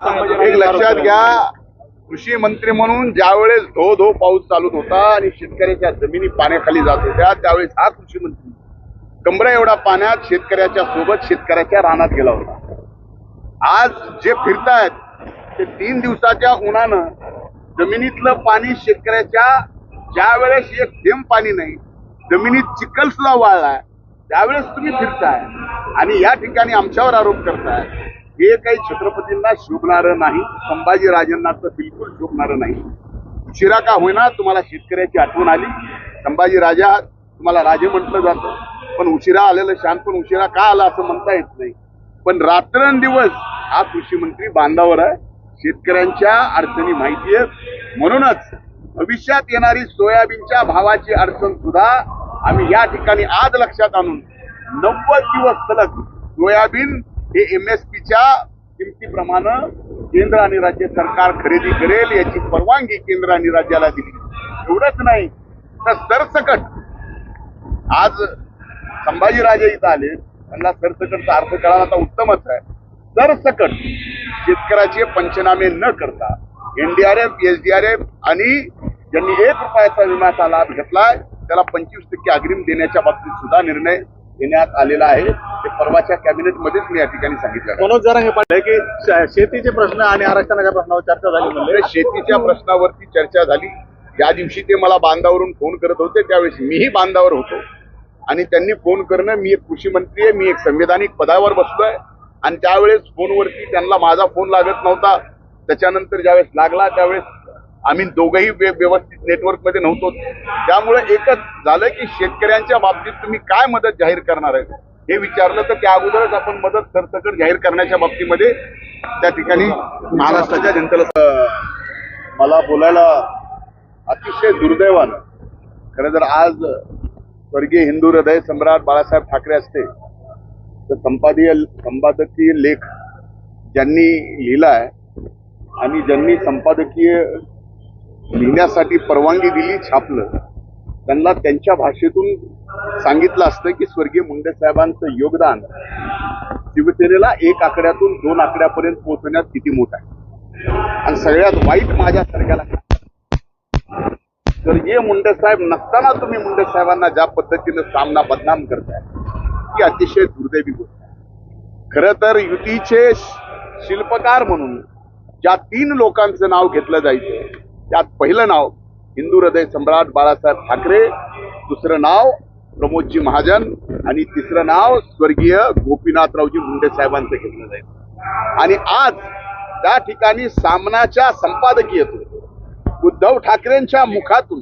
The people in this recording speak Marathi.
एक लक्षात घ्या कृषी मंत्री म्हणून ज्यावेळेस धो धो पाऊस चालू होता आणि शेतकऱ्याच्या जमिनी पाण्याखाली जात होत्या त्यावेळेस हा कृषी मंत्री कमरा एवढा पाण्यात शेतकऱ्याच्या सोबत शेतकऱ्याच्या रानात गेला होता. आज जे फिरतायत ते तीन दिवसाच्या उन्हानं जमिनीतलं पाणी शेतकऱ्याच्या ज्या वेळेस एक थेंब पाणी नाही जमिनीत चिखल सुद्धा वाळलाय त्यावेळेस तुम्ही फिरताय आणि या ठिकाणी आमच्यावर आरोप करताय. हे काही छत्रपतींना शोभणारं नाही संभाजीराजांना तर बिलकुल शोभणारं नाही. उशिरा का होईना तुम्हाला शेतकऱ्याची आठवण आली. संभाजी राजा तुम्हाला राजे म्हटलं जातं. पण उशिरा आलेलं शांत पण उशिरा का आला असं म्हणता येत नाही. पण रात्रंदिवस हा कृषी मंत्री बांधावर आहे. शेतकऱ्यांच्या अडचणी माहिती आहेत. म्हणूनच भविष्यात येणारी सोयाबीनच्या भावाची अडचण सुद्धा आम्ही या ठिकाणी आज लक्षात आणून नव्वद दिवस सलग सोयाबीन हे एम एस पीच्या किमतीप्रमाणे केंद्र आणि राज्य सरकार खरेदी करेल याची परवानगी केंद्र आणि राज्याला दिली. एवढंच नाही तर सरसकट आज संभाजीराजे इथं आले त्यांना सरसकटचा अर्थ कळाला आता उत्तमच आहे. सरसकट शेतकऱ्याचे पंचनामे न करता एनडीआरएफ एसडीआरएफ आणि ज्यांनी एक रुपयाचा विम्याचा लाभ घेतलाय त्याला पंचवीस टक्के अग्रिम देण्याच्या बाबतीत सुद्धा निर्णय घेण्यात आलेला आहे. ते परवाच्या कॅबिनेटमध्येच मी या ठिकाणी सांगितलं. मनोज जरांगे पाटील की श- शेतीचे प्रश्न आणि आरक्षणाच्या प्रश्नावर चर्चा झाली म्हणजे शेतीच्या प्रश्नावरती चर्चा झाली. ज्या दिवशी ते मला बांधावरून फोन करत होते. त्यावेळेस मीही बांधावर होतो. आणि त्यांनी फोन करणं मी एक कृषी मंत्री आहे मी एक संविधानिक पदावर बसलोय. आणि त्यावेळेस फोनवरती त्यांना माझा फोन लागत नव्हता. त्याच्यानंतर ज्यावेळेस लागला त्यावेळेस आम्ही दोघंही व्य- व्यवस्थित नेटवर्कमध्ये नव्हतो. त्यामुळे एकच झालं की शेतकऱ्यांच्या बाबतीत तुम्ही काय मदत जाहीर करणार आहे? हे विचारलं तर त्या अगोदरच आपण मदत सरसकट जाहीर करण्याच्या बाबतीमध्ये त्या ठिकाणी महाराष्ट्राच्या जनतेला मला बोलायला अतिशय दुर्दैवानं खरं जर आज स्वर्गीय हिंदू हृदय सम्राट बाळासाहेब ठाकरे असते तर संपादकीय संपादकीय लेख ज्यांनी लिहिलाय आणि ज्यांनी संपादकीय लिहिण्यासाठी परवानगी दिली छापलं त्यांना त्यांच्या भाषेतून सांगितलं असतं की स्वर्गीय मुंडे साहेबांचं योगदान शिवसेनेला एक आकड्यातून दोन आकड्यापर्यंत पोहोचवण्यात किती मोठं आहे. आणि सगळ्यात वाईट माझ्यासारख्याला तर हे मुंडे साहेब नसताना तुम्ही मुंडे साहेबांना ज्या पद्धतीनं सामना बदनाम करताय ती अतिशय दुर्दैवी गोष्ट खर तर युतीचे शिल्पकार म्हणून ज्या तीन लोकांचं नाव घेतलं जायचं त्यात पहिलं नाव हिंदू हृदय सम्राट बाळासाहेब ठाकरे दुसरं नाव प्रमोदजी महाजन आणि तिसरं नाव स्वर्गीय गोपीनाथरावजी मुंडे साहेबांचं घेतलं जायचं आणि आज त्या ठिकाणी सामनाच्या संपादकीयतून उद्धव ठाकरेंच्या मुखातून